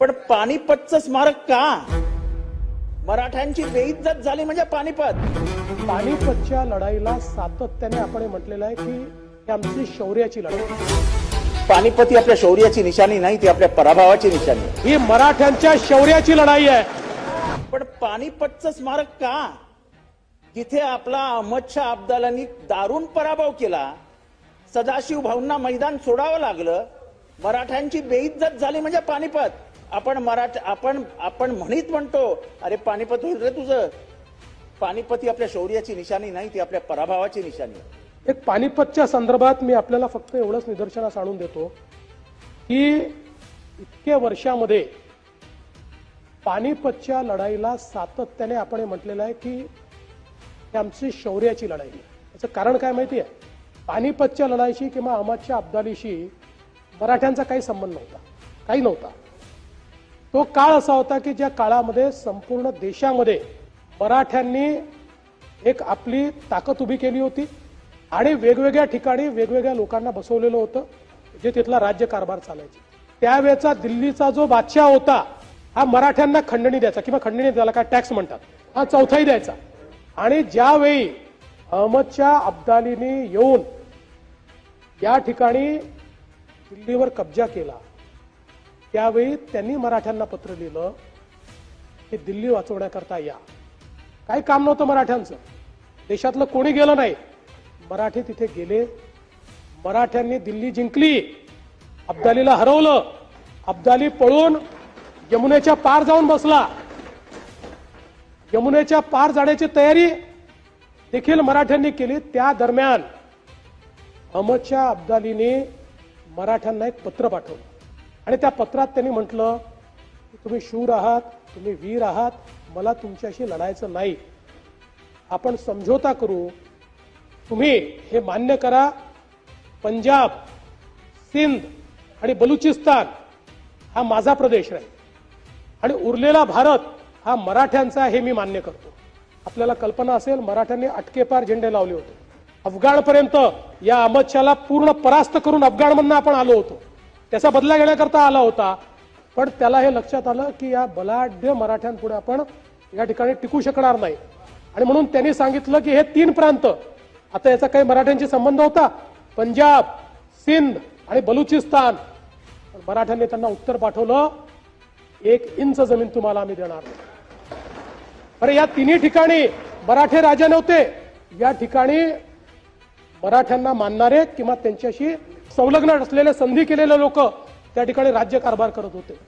पण पानिपतचं स्मारक का? मराठ्यांची बेइज्जत झाली म्हणजे पानिपत. पानिपतच्या लढाईला सातत्याने आपण म्हटलेलं आहे की ही आमची शौर्याची लढाई. पानिपत ही आपल्या शौर्याची निशाणी नाही ती आपल्या पराभवाची निशाणी. ही मराठ्यांच्या शौर्याची लढाई आहे. पण पानिपतचं स्मारक का? जिथे आपला अहमद शाह अब्दालांनी दारुण पराभव केला सदाशिव भाऊंना मैदान सोडावं लागलं मराठ्यांची बेइज्जत झाली म्हणजे पानिपत. आपण मराठ आपण आपण म्हणीत म्हणतो अरे पानिपत होईल रे तुझं. पानिपत ही आपल्या शौर्याची निशाणी नाही ती आपल्या पराभवाची निशाणी एक पानिपतच्या संदर्भात मी आपल्याला फक्त एवढंच निदर्शनास आणून देतो की इतक्या वर्षामध्ये पानिपतच्या लढाईला सातत्याने आपण हे म्हटलेलं आहे की आमची शौर्याची लढाई याचं कारण काय माहिती आहे? पानिपतच्या लढाईशी किंवा अहमदच्या अब्दालीशी मराठ्यांचा काही संबंध नव्हता. काही नव्हता. तो काळ असा होता की ज्या काळामध्ये संपूर्ण देशामध्ये मराठ्यांनी एक आपली ताकद उभी केली होती आणि वेगवेगळ्या ठिकाणी वेगवेगळ्या लोकांना बसवलेलं होतं जे तिथला राज्य कारभार चालायचे. त्यावेळेचा दिल्लीचा जो बादशाह होता हा मराठ्यांना खंडणी द्यायचा किंवा खंडणी द्यायला काय टॅक्स म्हणतात हा चौथाही द्यायचा. आणि ज्यावेळी अहमदच्या अब्दालीने येऊन या ठिकाणी दिल्लीवर कब्जा केला त्यावेळी त्यांनी मराठ्यांना पत्र लिहिलं की दिल्ली वाचवण्याकरता या. काही काम नव्हतं मराठ्यांचं. देशातलं कोणी गेलं नाही. मराठी तिथे गेले. मराठ्यांनी दिल्ली जिंकली. अब्दालीला हरवलं. अब्दाली पळून यमुनेच्या पार जाऊन बसला. यमुनेच्या पार जाण्याची तयारी देखील मराठ्यांनी केली. त्या दरम्यान अहमदशाह अब्दालीने मराठ्यांना एक पत्र पाठवलं. आणि त्या पत्रात त्यांनी म्हटलं की तुम्ही शूर आहात तुम्ही वीर आहात मला तुमच्याशी लढायचं नाही. आपण समझोता करू. तुम्ही हे मान्य करा. पंजाब सिंध आणि बलुचिस्तान हा माझा प्रदेश आहे आणि उरलेला भारत हा मराठ्यांचा आहे हे मी मान्य करतो. आपल्याला कल्पना असेल मराठ्यांनी अटकेपार झेंडे लावले होते. अफगाणपर्यंत या अहमदशाला पूर्ण परास्त करून अफगाणमधनं आपण आलो होतो. त्याचा बदला घेण्याकरता आला होता. पण त्याला हे लक्षात आलं की या बलाढ्य मराठ्यांपुढे आपण या ठिकाणी टिकू शकणार नाही. आणि म्हणून त्यांनी सांगितलं की हे तीन प्रांत आता याचा काही मराठ्यांशी संबंध होता. पंजाब सिंध आणि बलुचिस्तान. मराठ्यांनी त्यांना उत्तर पाठवलं एक इंच जमीन तुम्हाला आम्ही देणार. अरे या तिन्ही ठिकाणी मराठे राजा नव्हते. या ठिकाणी मराठ्यांना मानणारे किंवा त्यांच्याशी संलग्न असलेले संधी केलेले लोक त्या ठिकाणी राज्य कारभार करत होते.